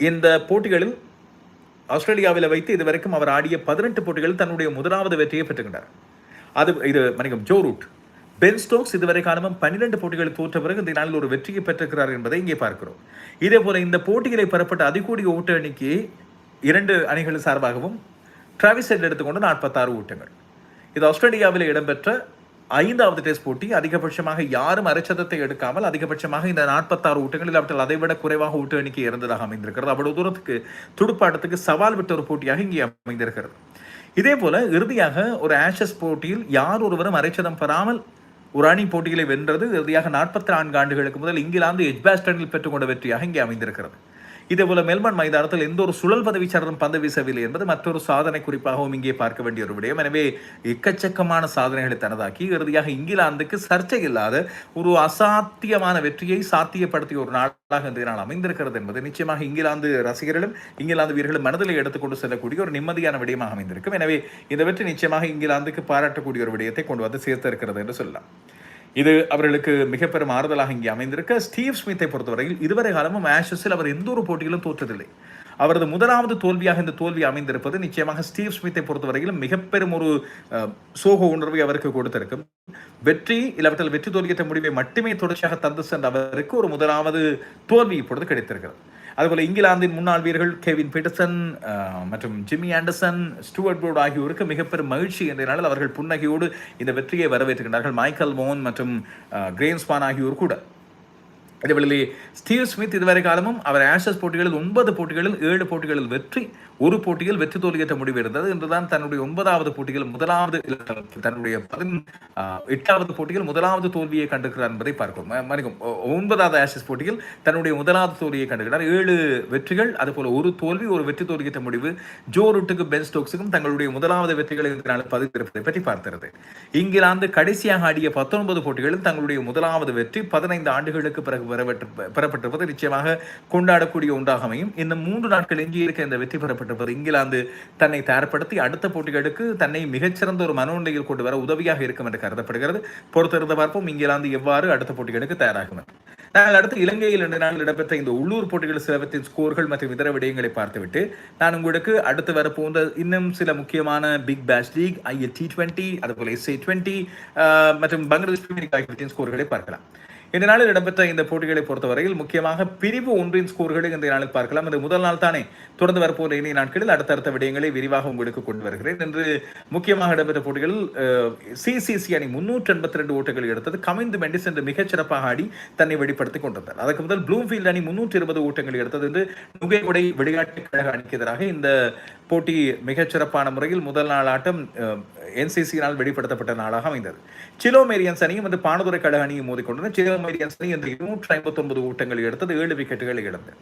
இந்த போட்டிகளில் ஆஸ்திரேலியாவில் வைத்து இதுவரைக்கும் அவர் ஆடிய பதினெட்டு போட்டிகளில் தன்னுடைய முதலாவது வெற்றியை பெற்றுக்கின்றார் அது இது மன்னிக்கும் ஜோ ரூட் பென் ஸ்டோக்ஸ் இதுவரை காலமும் பன்னிரண்டு போட்டிகளை தோற்ற பிறகு இந்த நாளில் ஒரு வெற்றியை பெற்றிருக்கிறார் என்பதை இங்கே பார்க்கிறோம். இதே போல இந்த போட்டிகளை பெறப்பட்ட அதிகூடிய ஓட்ட எண்ணிக்கையை இரண்டு அணிகள் சார்பாகவும் டிராவிஸ் ஹெட் எடுத்துக்கொண்டு நாற்பத்தாறு ஓட்டங்கள். இது ஆஸ்திரேலியாவில் இடம்பெற்ற ஐந்தாவது டெஸ்ட் போட்டி அதிகபட்சமாக யாரும் அரைச்சதத்தை எடுக்காமல் அதிகபட்சமாக இந்த நாற்பத்தாறு ஊட்டங்களில் அவற்றில் அதைவிட குறைவாக ஊட்ட எண்ணிக்கை இருந்ததாக அமைந்திருக்கிறது. அவ்வளவு தூரத்துக்கு துடுப்பாட்டத்துக்கு சவால் விட்ட ஒரு போட்டியாக இங்கே அமைந்திருக்கிறது. இதே போல இறுதியாக ஒரு ஆஷஸ் போட்டியில் யார் ஒருவரும் அரைச்சதம் பெறாமல் ஒரு அணி போட்டிகளை வென்றது இறுதியாக நாற்பத்தி நான்கு ஆண்டுகளுக்கு முதல் இங்கிலாந்து எஜ்பாஸ்டனில் பெற்றுக்கொண்ட வெற்றியாக இங்கே அமைந்திருக்கிறது. இதேபோல மெல்பர்ன் மைதானத்தில் எந்த ஒரு சுழல் பதவிச்சாரரும் பந்து வீசவில்லை என்பது மற்றொரு சாதனை குறிப்பாகவும் இங்கே பார்க்க வேண்டிய ஒரு விடயம். எனவே எக்கச்சக்கமான சாதனைகளை தனதாக்கி இறுதியாக இங்கிலாந்துக்கு சர்ச்சை இல்லாத ஒரு அசாத்தியமான வெற்றியை சாத்தியப்படுத்திய ஒரு நாளாக இந்த நாள் அமைந்திருக்கிறது என்பது நிச்சயமாக இங்கிலாந்து ரசிகர்களும் இங்கிலாந்து வீரர்களும் மனதில் எடுத்துக்கொண்டு செல்லக்கூடிய ஒரு நிம்மதியான விடயமாக அமைந்திருக்கும். எனவே இந்த வெற்றி நிச்சயமாக இங்கிலாந்துக்கு பாராட்டக்கூடிய ஒரு விடயத்தை கொண்டு வந்து சேர்த்திருக்கிறது என்று சொல்லலாம். இது அவர்களுக்கு மிக பெரும் ஆறுதலாக இங்கே அமைந்திருக்க. ஸ்டீவ் ஸ்மித்தை பொறுத்தவரையில் இதுவரை காலமும் ஆஷஸில் அவர் எந்த ஒரு போட்டியிலும் தோற்றதில்லை. அவரது முதலாவது தோல்வியாக இந்த தோல்வி அமைந்திருப்பது நிச்சயமாக ஸ்டீவ் ஸ்மித்தை பொறுத்தவரையிலும் மிக பெரும் ஒரு சோக உணர்வை அவருக்கு கொடுத்திருக்கும். வெற்றி இல்லாவற்றில் வெற்றி தோல்வியற்ற முடிவை மட்டுமே தொடர்ச்சியாக தந்து சென்ற அவருக்கு ஒரு முதலாவது தோல்வி இப்பொழுது கிடைத்திருக்கிறது. அதுபோல இங்கிலாந்தின் முன்னாள் வீரர்கள் கெவின் பீட்டர்சன் மற்றும் ஜிம்மி ஆண்டர்சன் ஸ்டூவர்ட் போர்டு ஆகியோருக்கு மிகப்பெரும் மகிழ்ச்சி என்ற நாளில் அவர்கள் புன்னகையோடு இந்த வெற்றியை வரவேற்றுகின்றார்கள் மைக்கேல் மோன் மற்றும் கிரேன்ஸ்பான் ஆகியோர் கூட. இதேவேளையிலே ஸ்டீவ் ஸ்மித் இதுவரை காலமும் அவர் ஆஷஸ் போட்டிகளில் ஒன்பது போட்டிகளில் ஏழு போட்டிகளில் வெற்றி ஒரு போட்டியில் வெற்றி தோல்வியற்ற முடிவு இருந்தது என்றுதான் தன்னுடைய ஒன்பதாவது போட்டியில் முதலாவது தன்னுடைய பதின் எட்டாவது போட்டியில் முதலாவது தோல்வியை கண்டுக்கிறார் என்பதை பார்க்கிறோம். மன்னிக்கும் ஒன்பதாவது ஆஷஸ் போட்டியில் தன்னுடைய முதலாவது தோல்வியை கண்டுகிறார் ஏழு வெற்றிகள் அதுபோல ஒரு தோல்வி ஒரு வெற்றி தோல்வியற்ற முடிவு. ஜோ ரூட்டுக்கு பென் ஸ்டோக்ஸுக்கும் தங்களுடைய முதலாவது வெற்றிகளை பதிவிருப்பதை பற்றி பார்க்கிறது. இங்கிலாந்து கடைசியாக ஆடிய பத்தொன்பது போட்டிகளில் தங்களுடைய முதலாவது வெற்றி பதினைந்து ஆண்டுகளுக்கு பிறகு பெறப்பட்டு பெறப்பட்டிருப்பது நிச்சயமாக கொண்டாடக்கூடிய ஒன்றாக அமையும். இந்த மூன்று நாட்கள் எஞ்சியிருக்க இந்த வெற்றி பெறப்பட்டிருப்பது இங்கிலாந்து தன்னை தயார்படுத்தி அடுத்த போட்டிகளுக்கு தன்னை மிகச்சிறந்த ஒரு மனோநிலையில் கொண்டு வர உதவியாக இருக்கும் என்று கருதப்படுகிறது. பொறுத்திருந்து பார்ப்போம் இங்கிலாந்து எவ்வாறு அடுத்த போட்டிகளுக்கு தயாராகும். நாங்கள் அடுத்து இலங்கையில் இரண்டு நாள் இடம்பெற்ற இந்த உள்ளூர் போட்டிகள் சிலவற்றின் ஸ்கோர்கள் மற்றும் இதர விடயங்களை பார்த்துவிட்டு நான் உங்களுக்கு அடுத்து வரப்போன்ற இன்னும் சில முக்கியமான Big Bash League IL T twenty அதுபோல எஸ்ஏ டுவெண்ட்டி மற்றும் பங்களாதேஷ் ஆகியவற்றின் ஸ்கோர்களை பார்க்கலாம். இந்த நாளில் இடம்பெற்ற இந்த போட்டிகளை பொறுத்தவரையில் முக்கியமாக பிரிவு ஒன்றின் ஸ்கோர்களை இந்த நாளில் பார்க்கலாம். இந்த முதல் நாள் தானே. தொடர்ந்து வரப்போகிற இணைய நாட்களில் அடுத்தடுத்த விடயங்களை விரிவாக உங்களுக்கு கொண்டு வருகிறேன். என்று முக்கியமாக இடம்பெற்ற போட்டிகளில் சிசிசி அணி முன்னூற்றி எண்பத்தி ரெண்டு ஓட்டுகள் எடுத்தது. கமிந்து மெண்டிஸ் என்று மிகச்சிறப்பாக ஆடி தன்னை வெளிப்படுத்திக் கொண்டிருந்தார். அதற்கு முதல் ப்ளூம்ஃபீல்ட் அணி முன்னூற்றி இருபது ஓட்டங்களை எடுத்தது என்று நுகைகுடை விளையாட்டு கழக அணிக்கு எதிராக இந்த போட்டி மிகச்சிறப்பான முறையில் முதல் நாள் ஆட்டம் என்சிசியினால் வெளிப்படுத்தப்பட்ட நாளாக அமைந்தது. சிலோமேரியன்ஸ் அணியும் வந்து பானதுரை கழக அணியும் மோதிக்கொண்டனர் சிலோ மேரியன்ஸ் அணி இந்த இருநூற்றி ஐம்பத்தி ஒன்பது எடுத்தது ஏழு விக்கெட்டுகள் இழந்து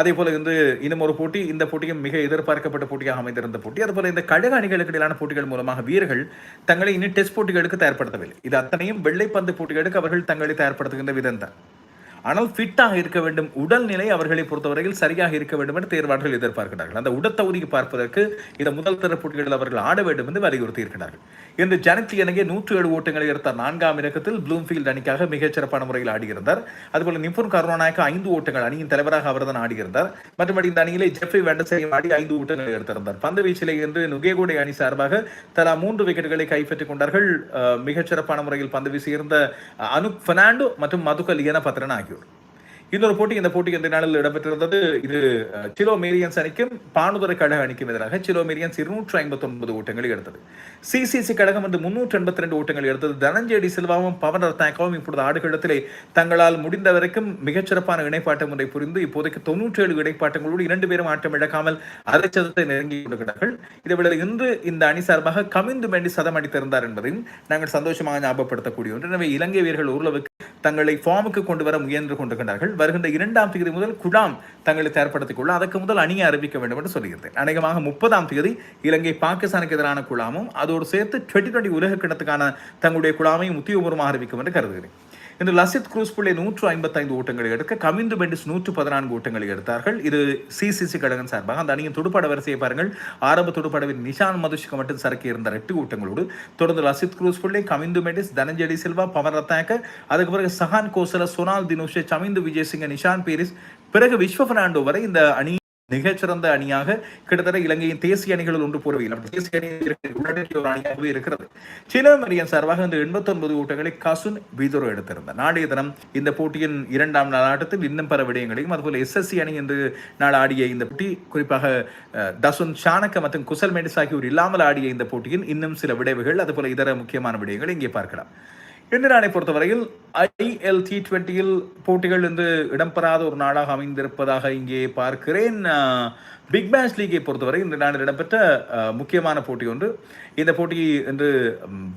அதே போல வந்து இன்னும் ஒரு போட்டி இந்த போட்டியும் மிக எதிர்பார்க்கப்பட்ட போட்டியாக அமைந்திருந்த போட்டி. அதுபோல இந்த கழக அணிகளுக்கு இடையிலான போட்டிகள் மூலமாக வீரர்கள் தங்களை இன்னும் டெஸ்ட் போட்டிகளுக்கு தயார்படுத்தவில்லை. இது அத்தனையும் வெள்ளைப்பந்து போட்டிகளுக்கு அவர்கள் தங்களை தயார்படுத்துகின்ற விதம் தான் ஆனால் ஃபிட்டாக இருக்க வேண்டும். உடல்நிலை அவர்களை பொறுத்தவரையில் சரியாக இருக்க வேண்டும் என்று தேர்வாளர்கள் எதிர்பார்க்கிறார்கள். அந்த உடத்தகுதிக்கு பார்ப்பதற்கு இந்த முதல் தர போட்டிகளில் அவர்கள் ஆட வேண்டும் என்று வலியுறுத்தி இருக்கிறார்கள் இன்று ஜனத்தி அணியே நூற்று ஏழு ஓட்டங்களை எடுத்த நான்காம் இலக்கத்தில் ப்ளூம்ஃபீல்ட் அணிக்காக மிகச்சிறப்பான முறையில் ஆடியிருந்தார். அதுபோல நிபுன் கருணாநாயக்க ஐந்து ஓட்டங்கள் அணியின் தலைவராக அவர்தான் ஆடியிருந்தார். மற்றபடி இந்த அணியிலே ஜெஃப்ரி வெண்டசையும் ஆடி ஐந்து ஓட்டங்களை எடுத்திருந்தார். பந்து வீச்சிலே இன்று நுகேகோடை அணி சார்பாக தலா மூன்று விக்கெட்டுகளை கைப்பற்றிக் கொண்டார்கள். மிகச்சிறப்பான முறையில் பந்து வீசியிருந்த அனுப் பெர்னாண்டோ மற்றும் மதுகல் லியன பத்ரன் ஆகியோர் இன்னொரு போட்டி இந்த போட்டி இந்த நாளில் இடம்பெற்றிருந்தது. இது சிலோ மேரியன்ஸ் அணிக்கும் பானுதுரை கழக அணிக்கும் எதிராக சிலோ மேரியன்ஸ் இருநூற்று ஐம்பத்தி ஒன்பது ஓட்டங்களை எடுத்தது. சிசிசி கழகம் வந்து முன்னூற்று எண்பத்தி ரெண்டு ஓட்டங்களை எடுத்தது. தனஞ்சேடி சில்வாவும் பவன் ரத்னாக்காவும் இப்பொழுது ஆடுகளத்திலே தங்களால் முடிந்த வரைக்கும் மிகச்சிறப்பான இணைப்பாட்டம் முறை புரிந்து இப்போதைக்கு தொன்னூற்றி ஏழு இணைப்பாட்டங்களோடு இரண்டு பேரும் ஆட்டம் இழக்காமல் அரைச்சதத்தை நெருங்கி கொண்டிருக்கிறார்கள். இதைவிட இன்று இந்த அணி சார்பாக கமிந்து மெண்டி சதம் அடித்திருந்தார் என்பதையும் நாங்கள் சந்தோஷமாக ஞாபகப்படுத்தக்கூடிய ஒன்று. எனவே இலங்கை வீரர்கள் ஓரளவுக்கு தங்களை ஃபார்முக்கு கொண்டு வர முயன்று கொண்டிருக்கிறார்கள். வருகின்ற இரண்டாம் தேதி முதல் குழாம் தங்களை தயார்படுத்திக் கொள்ள அதற்கு முதல் அணியை அறிவிக்க வேண்டும் என்று சொல்லியிருந்தேன். அநேகமாக முப்பதாம் தேதி இலங்கை பாகிஸ்தானுக்கு எதிரான குழாமும் அதோடு சேர்த்து டுவெண்ட்டி டுவெண்ட்டி உலக கிணத்துக்கான தங்களுடைய குழாமையும் உத்தியோகபூர்வமாக அறிவிக்கும் என்று கருதுகிறேன். இன்று லசித் குரூஸ் பிள்ளை நூற்று ஐம்பத்தைந்து ஓட்டங்களை எடுக்க கமிந்து பெண்டிஸ் நூற்று பதினான்கு ஓட்டங்களை எடுத்தார்கள். இது சிசிசி கழகம் சார்பாக அந்த அணியின் துடுப்பாட வரிசையை பாருங்கள். ஆரம்ப துடுப்பாடவில் நிஷான் மதுஷுக்கு மட்டும் சரக்கு இருந்த எட்டு ஓட்டங்களோடு தொடர்ந்து லசித் குரூஸ் பிள்ளை கமிந்து மெண்டிஸ் தனஞ்செடி சில்வா பவன் ரத்னாக்க அதுக்கு பிறகு சஹான் கோசல சோனால் தினோஷே சமிந்து விஜயசிங்க நிஷான் பீரிஸ் பிறகு விஸ்வ பெர்னாண்டோ வரை இந்த அணி மிகச்சிறந்த அணியாக கிட்டத்தட்ட இலங்கையின் தேசிய அணிகளில் ஒன்று போர்வையில் தேசிய அணியில் உள்ளடக்கிய ஒரு அணியாகவே இருக்கிறது. சில மரியன் சார்பாக இந்த எண்பத்தொன்பது ஓட்டங்களை கசுன் பீதரோ எடுத்திருந்தார். நாளைய தினம் இந்த போட்டியின் இரண்டாம் நாள் ஆட்டத்தில் இன்னும் பல விடயங்களையும் அதுபோல எஸ்எஸ்சி அணி என்று நாள் ஆடிய இந்த போட்டி குறிப்பாக தசுன் சாணக்க மற்றும் குசல் மெண்டிஸ் ஆகியோர் இல்லாமல் ஆடிய இந்த போட்டியின் இன்னும் சில விளைவுகள் அதுபோல இதர முக்கியமான விடயங்களை இங்கே பார்க்கலாம். இன்று நாளை பொறுத்தவரையில் ஐஎல் டி டுவெண்ட்டியில் போட்டிகள் வந்து இடம்பெறாத ஒரு நாடாக அமைந்திருப்பதாக இங்கே பார்க்கிறேன். பிக் பேஷ் லீகை பொறுத்தவரை இன்று நாளில் இடம்பெற்ற முக்கியமான போட்டி ஒன்று. இந்த போட்டி இன்று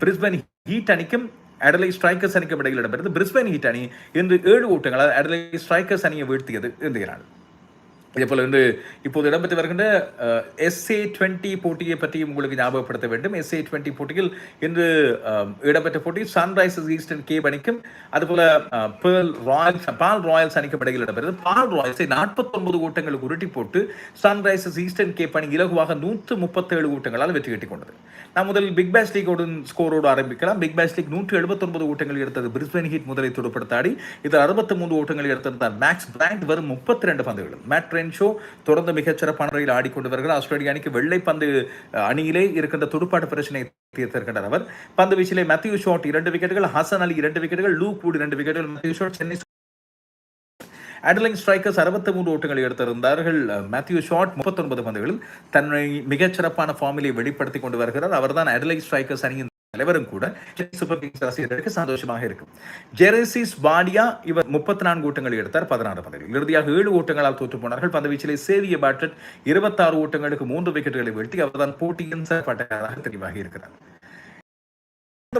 பிரிஸ்பன் ஹீட் அணிக்கும் அடலை ஸ்ட்ரைக்கர்ஸ் அணிக்கும் இடையில் இடம்பெற்றது. பிரிஸ்பன் ஹீட் அணி இன்று ஏழு ஓட்டங்களால் அடலை ஸ்ட்ரைக்கர்ஸ் அணியை வீழ்த்தியது இந்திய நாள். இதே வந்து இப்போது இடம்பெற்று வருகின்ற எஸ்ஏ டுவெண்ட்டி போட்டியை பற்றி உங்களுக்கு ஞாபகப்படுத்த வேண்டும். எஸ்ஏ டுவெண்ட்டி போட்டியில் இன்று இடம்பெற்ற போட்டி சன்ரைசர்ஸ் ஈஸ்டர்ன் கேப் அணிக்கும் அதுபோல பேர்ல் ராயல்ஸ் பால் ராயல்ஸ் அணிக்கும் இடையில் இடம்பெற்றது. பால் ராயல்ஸை நாற்பத்தொன்பது ஓட்டங்களுக்கு உருட்டி போட்டு சன்ரைசர்ஸ் ஈஸ்டர்ன் கேப் அணி இலகுவாக நூற்று முப்பத்தேழு ஓட்டங்களால் வெற்றி கட்டிக் கொண்டது. நான் முதல் பிக் பேஷ் லீகோடு ஸ்கோரோடு ஆரம்பிக்கலாம். பிக் பேஷ் லீக் நூற்று எழுபத்தொன்பது ஓட்டங்கள் எடுத்தது பிரிஸ்பன் ஹீட் முதலை துடுப்படுத்தாடி இதில் அறுபத்தி மூன்று ஓட்டங்கள் எடுத்திருந்தார் மேக்ஸ் பிராண்ட் வரும் முப்பத்தி ரெண்டு பந்துகள் மேட்ரெயின் ரென்ஷோ தொடர்ந்து மிகச்சிறப்பான முறையில் ஆடிக்கொண்டு வருகிறார். ஆஸ்திரேலிய அணிக்கு வெள்ளை பந்து அணியிலே இருக்கின்ற துடுப்பாட்ட பிரச்சனையை தீர்த்திருக்கின்றார் அவர். பந்து வீச்சிலே மேத்யூ ஷாட் இரண்டு விக்கெட்டுகள் ஹசன் அலி இரண்டு விக்கெட்டுகள் லூக் வூட் இரண்டு விக்கெட்டுகள் மேத்யூ ஷாட் சென்னை அடலிங் ஸ்ட்ரைக்கர்ஸ் அறுபத்தி மூன்று ஓட்டங்களை எடுத்திருந்தார்கள். மேத்யூ ஷாட் முப்பத்தொன்பது பந்துகளில் தன்னை மிகச்சிறப்பான ஃபார்மிலை வெளிப்படுத்தி கொண்டு வருகிறார். அவர்தான் அடலிங் ஸ்ட்ரைக்கர்ஸ் அணியின் தலைவரும் கூட சூப்பர் கிங்ஸ் ரசிகர்களுக்கு சந்தோஷமாக இருக்கும். ஜெரசிஸ் வாடியா இவர் முப்பத்தி நான்கு ஓட்டங்களை எடுத்தார் பதினாறு பந்துகள். இறுதியாக ஏழு ஓட்டங்களால் தோற்று போனார்கள். பந்துவீச்சிலே சேவிய பேட்டட் இருபத்தாறு ஓட்டங்களுக்கு மூன்று விக்கெட்டுகளை வீழ்த்தி அவர்தான் போட்டியின் பட்டக்காரராக தெரிவாகி இருக்கிறார்.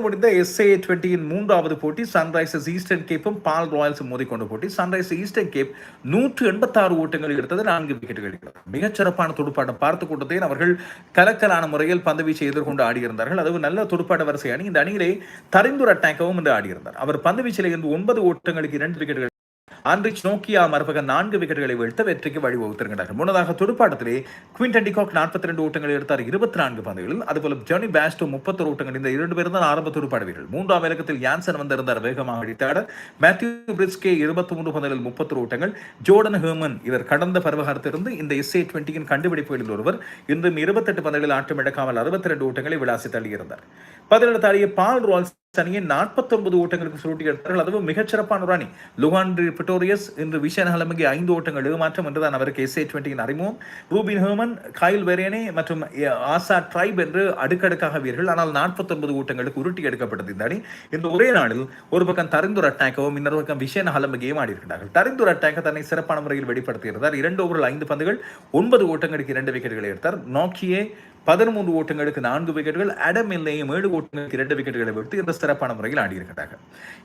முடிந்த எஸ்ஏ டுவெண்ட்டியின் மூன்றாவது போட்டி சன்ரைசர்ஸ் ஈஸ்டர்ன் கேப்பும் பால் ராயல்ஸ் மோதிக்கொண்ட போட்டி. சன்ரைசர்ஸ் ஈஸ்டர்ன் கேப் நூற்று எண்பத்தாறு ஓட்டங்கள் எடுத்தது நான்கு விக்கெட்டுகள் எடுத்தது. மிகச்சிறப்பான துடுப்பாட்டம். பார்த்து கொண்டதேன் அவர்கள் கலக்கலான முறையில் பந்துவீச்சை எதிர்கொண்டு ஆடியிருந்தார்கள். அதுவும் நல்ல துடுப்பாட்ட வரிசை அணி இந்த அணியிலே தரிந்துர அட்டாக்கவும் என்று ஆடியிருந்தார். அவர் பந்துவீச்சிலே இருந்து ஒன்பது ஓட்டங்களுக்கு இரண்டு விக்கெட்டுகள் ஆண்ட்ரிச் நோக்கியா மறுபக்கம் நான்கு விக்கெட்டுகளை வீழ்த்த வெற்றிக்கு வழிவகுத்திருக்கிறார். முன்னதாக துடுப்பாட்டத்திலே குவிண்டன் டிகாக் நாற்பத்தி ரெண்டு ஓட்டங்களை எடுத்தார் இருபத்தி நான்கு பந்துகளில். அதுபோல ஜானி பேஸ்டோ முப்பத்தொரு ஓட்டங்கள் இந்த இரண்டு பேரும் தான் ஆரம்ப துடுப்பாட வீரர்கள். மூன்றாம் இலக்கத்தில் யான்சன் வந்திருந்தார் வேகமாக அடித்தாட மேத்யூ பிரிஸ்கே இருபத்தி மூன்று பந்துகளில் முப்பத்தொரு ஓட்டங்கள் ஜோர்டன் ஹேமன் இவர் கடந்த பருவகாலத்திலிருந்து இந்த எஸ்ஏ டுவெண்ட்டியின் கண்டுபிடிப்புகளில் ஒருவர். இன்றும் இருபத்தெட்டு பந்துகளில் ஆட்டம் இழக்காமல் அறுபத்தி ரெண்டு ஓட்டங்களை விளாசி தள்ளியிருந்தார். பதினெட்டு ஆடிய பால் ரால்ஸ் அணியை நாற்பத்தொன்பது ஓட்டங்களுக்கு சுருட்டி எடுத்தார்கள். அதுவும் மிகச்சிறப்பான ஒரு அணி. லுகாண்ட்ரி பிட்டோரியஸ் இன்று விஷன் ஐந்து ஓட்டங்கள் ஏமாற்றம் என்றுதான் அவருக்கு எஸ்ஏ டுவெண்ட்டியின் அறிமுகம். ரூபின் ஹேமன் காயில் வெரேனே மற்றும் ஆசா ட்ரைப் என்று அடுக்கடுக்காக வீரர்கள். ஆனால் நாற்பத்தொன்பது ஓட்டங்களுக்கு உருட்டி எடுக்கப்பட்டது இந்த அணி. இந்த ஒரே நாளில் ஒரு பக்கம் தரிந்துர் அட்டாக்கவும் இன்னொரு பக்கம் விஷன் ஹலமகியும் ஆடி இருக்கிறார்கள் தரிந்துர் அட்டாக்க தன்னை சிறப்பான முறையில் வெளிப்படுத்தியிருந்தார். இரண்டு ஓவரில் ஐந்து பந்துகள் ஒன்பது ஓட்டங்களுக்கு இரண்டு விக்கெட்டுகளை எடுத்தார். நோக்கியே பதிமூன்று ஓட்டங்களுக்கு நான்கு விக்கெட்டுகள் அடம் இல்லையும் ஏழு ஓட்டங்களுக்கு இரண்டு விக்கெட்டுகளை விட்டு இந்த சிறப்பான முறையில் ஆடியிருக்கிறார்கள்.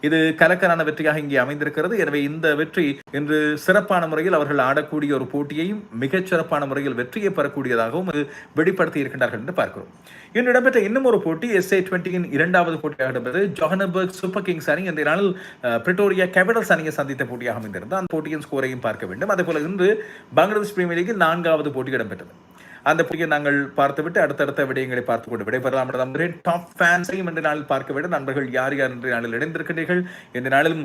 இது கலக்கலான வெற்றியாக இங்கே அமைந்திருக்கிறது. எனவே இந்த வெற்றி இன்று சிறப்பான முறையில் அவர்கள் ஆடக்கூடிய ஒரு போட்டியையும் மிகச் சிறப்பான முறையில் வெற்றியை பெறக்கூடியதாகவும் இது வெளிப்படுத்தி இருக்கின்றார்கள் என்று பார்க்கிறோம். இன்று இடம்பெற்ற இன்னும் ஒரு போட்டி எஸ்ஏ டுவெண்ட்டியின் இரண்டாவது போட்டியாக இடம்பெற்றது ஜோஹனபர்க் சூப்பர் கிங்ஸ் அணி இந்த நாளில் பிரிட்டோரியா கேபிட்டல்ஸ் அணியை சந்தித்த போட்டியாக அமைந்திருந்தது. அந்த போட்டியின் ஸ்கோரையும் பார்க்க வேண்டும். அதேபோல இன்று பங்களாதேஷ் பிரீமியர் லீகில் நான்காவது போட்டி இடம்பெற்றது. அந்த புதிய நாங்கள் பார்த்துவிட்டு அடுத்தடுத்த விடயங்களை பார்த்து கொண்டு விடைபெறலாம் என்று நம்புகிறேன் டாப் ஃபேன்ஸையும் இன்று நாளில் பார்க்க விட நண்பர்கள் யார் யார் இன்றைய நாளில் இணைந்திருக்கின்றீர்கள்? இந்த நாளிலும்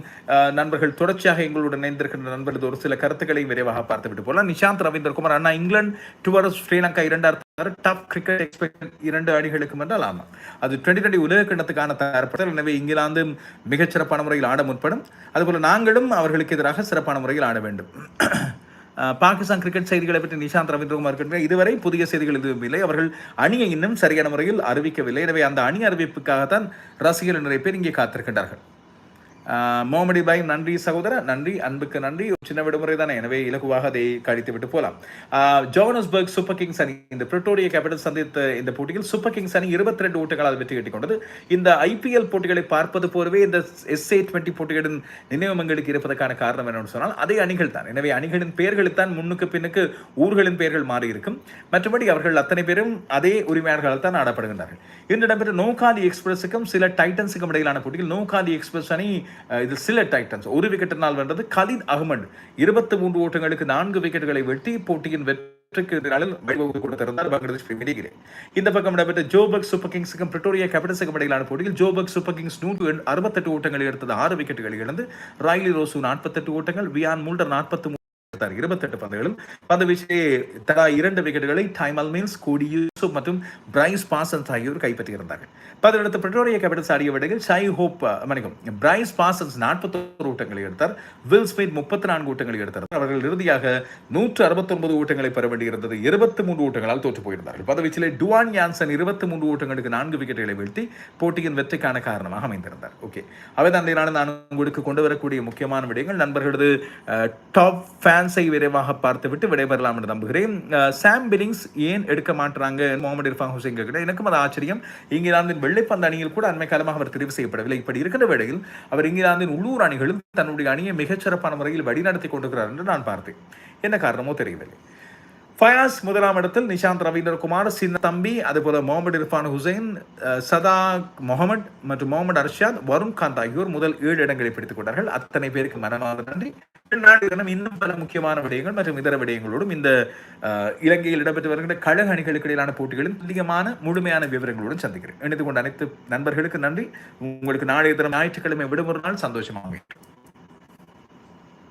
நண்பர்கள் தொடர்ச்சியாக எங்களுடன் இணைந்திருக்கின்ற நண்பர்கள் ஒரு சில கருத்துக்களையும் விரைவாக பார்த்துவிட்டு போகலாம். நிஷாந்த் ரவீந்திரகுமார் அண்ணா இங்கிலாந்து டுவர்ஸ் ஸ்ரீலங்கா இரண்டாயிரத்தி டாப் கிரிக்கெட் எக்ஸ்பெக்ட் இரண்டு அணிகளுக்கும் என்றால் ஆமாம். அது டுவெண்ட்டி டுவெண்ட்டி உலக கிண்ணத்துக்கான தயாரிப்பதால் எனவே இங்கிலாந்து மிகச் சிறப்பான முறையில் ஆட முற்படும். அதுபோல நாங்களும் அவர்களுக்கு எதிராக சிறப்பான முறையில் ஆட வேண்டும். பாகிஸ்தான் கிரிக்கெட் செய்திகளை பற்றி நிஷாந்த் ரவீந்திரகுமார் இருக்கின்ற இதுவரை புதிய செய்திகள் எதுவும் இல்லை. அவர்கள் அணியை இன்னும் சரியான முறையில் அறிவிக்கவில்லை. எனவே அந்த அணி அறிவிப்புக்காகத்தான் ரசிகர்கள் நிறைய பேர் இங்கே காத்திருக்கின்றார்கள். மோமடி பாய் நன்றி சகோதர நன்றி அன்புக்கு நன்றி. ஒரு சின்ன விடுமுறை தானே. எனவே இலகுவாக அதை கழித்து விட்டு போலாம் ஜோகனஸ்பர்க் சூப்பர் கிங்ஸ் அணி இந்த பிரிட்டோரியா கேபிட்டல் சந்தித்த இந்த போட்டியில் சூப்பர் கிங்ஸ் அணி இருபத்தி ரெண்டு ஓட்டுகளால் வெற்றி கட்டிக்கொண்டது இந்த ஐபிஎல் போட்டிகளை பார்ப்பது போலவே இந்த எஸ்ஏ டுவெண்ட்டி போட்டிகளின் நினைவு மங்களுக்கு இருப்பதற்கான காரணம் என்னன்னு சொன்னால் அதே அணிகள் தான். எனவே அணிகளின் பெயர்களுக்கு தான் முன்னுக்கு பின்னுக்கு ஊர்களின் பெயர்கள் மாறி இருக்கும் மற்றபடி அவர்கள் அத்தனை பேரும் அதே உரிமையாளர்களால் தான் ஆடப்படுகின்றார்கள். இன்று நடைபெற்ற நோகாலி எக்ஸ்பிரஸுக்கும் சில டைட்டன்ஸுக்கும் இடையிலான போட்டியில் நோகாலி எக்ஸ்பிரஸ் அணி அஹ், இது சில டைட்டன்ஸ் ஒரு விக்கெட்டினால் வென்றது கலீத் அகமது இருபத்தி மூன்று ஓட்டங்களுக்கு நான்கு விக்கெட்டுகளை வெட்டி போட்டியின் வெற்றிக்கு நாளில் கொடுத்திருந்தார் பங்களாதேஷ் பிரீமியர் இந்த பக்கம் நடைபெற்ற ஜோபக் சூப்பர் கிங்ஸுக்கும் பிரிட்டோரியா கேபிட்டல்ஸுக்கும் இடையிலான போட்டியில் ஜோபக் சூப்பர் கிங்ஸ் நூற்று அறுபத்தெட்டு ஓட்டங்களை எடுத்தது ஆறு விக்கெட்டுகளை இழந்து ராய்லி ரோசு நாற்பத்தெட்டு ஓட்டங்கள் வியான் மூல்டர் நாற்பத்தி எடுத்தார் இருபத்தெட்டு பந்துகளும் பந்து வீச்சிலே தலா இரண்டு விக்கெட்டுகளை டைம் அல்மீன்ஸ் கோடி யூசுப் மற்றும் பிரைஸ் பாசன்ஸ் ஆகியோர் கைப்பற்றியிருந்தார்கள். பதினெடுத்து பெட்ரோலிய கேபிட்டல்ஸ் ஆடிய விடையில் ஷை ஹோப் மன்னிக்கும் பிரைஸ் பாசன்ஸ் நாற்பத்தோரு ஓட்டங்களை எடுத்தார். வில் ஸ்மித் முப்பத்தி நான்கு ஓட்டங்களை எடுத்தார். அவர்கள் இறுதியாக நூற்று அறுபத்தொன்பது ஓட்டங்களை பெற வேண்டியிருந்தது. இருபத்தி மூன்று ஓட்டங்களால் தோற்று போயிருந்தார்கள். பதவிச்சிலே டுவான் யான்சன் இருபத்தி மூன்று ஓட்டங்களுக்கு நான்கு விக்கெட்டுகளை வீழ்த்தி போட்டியின் வெற்றிக்கான காரணமாக அமைந்திருந்தார். ஓகே. அவை தான் நான் உங்களுக்கு கொண்டு வரக்கூடிய முக்கியமான விடயங்கள். நண்பர்களது டாப் ஃபேன் ஃபேன்ஸை விரைவாக பார்த்துவிட்டு விடைபெறலாம் என்று நம்புகிறேன். சாம் பிலிங்ஸ் ஏன் எடுக்க மாட்டாங்க முகமது இர்ஃபான் ஹுசைன் கிட்ட எனக்கும் அது ஆச்சரியம். இங்கிலாந்தின் வெள்ளைப்பந்து அணியில் கூட அண்மை காலமாக அவர் தெரிவு செய்யப்படவில்லை. இப்படி இருக்கிற வேளையில் அவர் இங்கிலாந்தின் உள்ளூர் அணிகளும் தன்னுடைய அணியை மிகச்சிறப்பான முறையில் வழிநடத்தி கொண்டிருக்கிறார் என்று நான் பார்த்தேன். என்ன காரணமோ தெரியவில்லை. ஃபயாஸ் முதலாம் இடத்தில் நிஷாந்த் ரவீந்திரகுமார் சின்ன தம்பி அதுபோல் முகமது இர்ஃபான் ஹுசைன் சதா முகமது மற்றும் முகமது அர்ஷாத் வருண் காந்த் ஆகியோர் முதல் ஏழு இடங்களை பிடித்துக் கொண்டார்கள். அத்தனை பேருக்கு மனமார்ந்த நன்றி. நாடு தினம் இன்னும் பல முக்கியமான விடயங்கள் மற்றும் இதர விடயங்களோடும் இந்த இலங்கையில் இடம்பெற்று வருகின்ற கழக அணிகளுக்கு இடையிலான போட்டிகளின் அதிகமான முழுமையான விவரங்களோடும் சந்திக்கிறேன். இணைந்து கொண்ட அனைத்து நண்பர்களுக்கு நன்றி. உங்களுக்கு நாளைய தினம் ஞாயிற்றுக்கிழமை விடுமுறை நாள் சந்தோஷமாக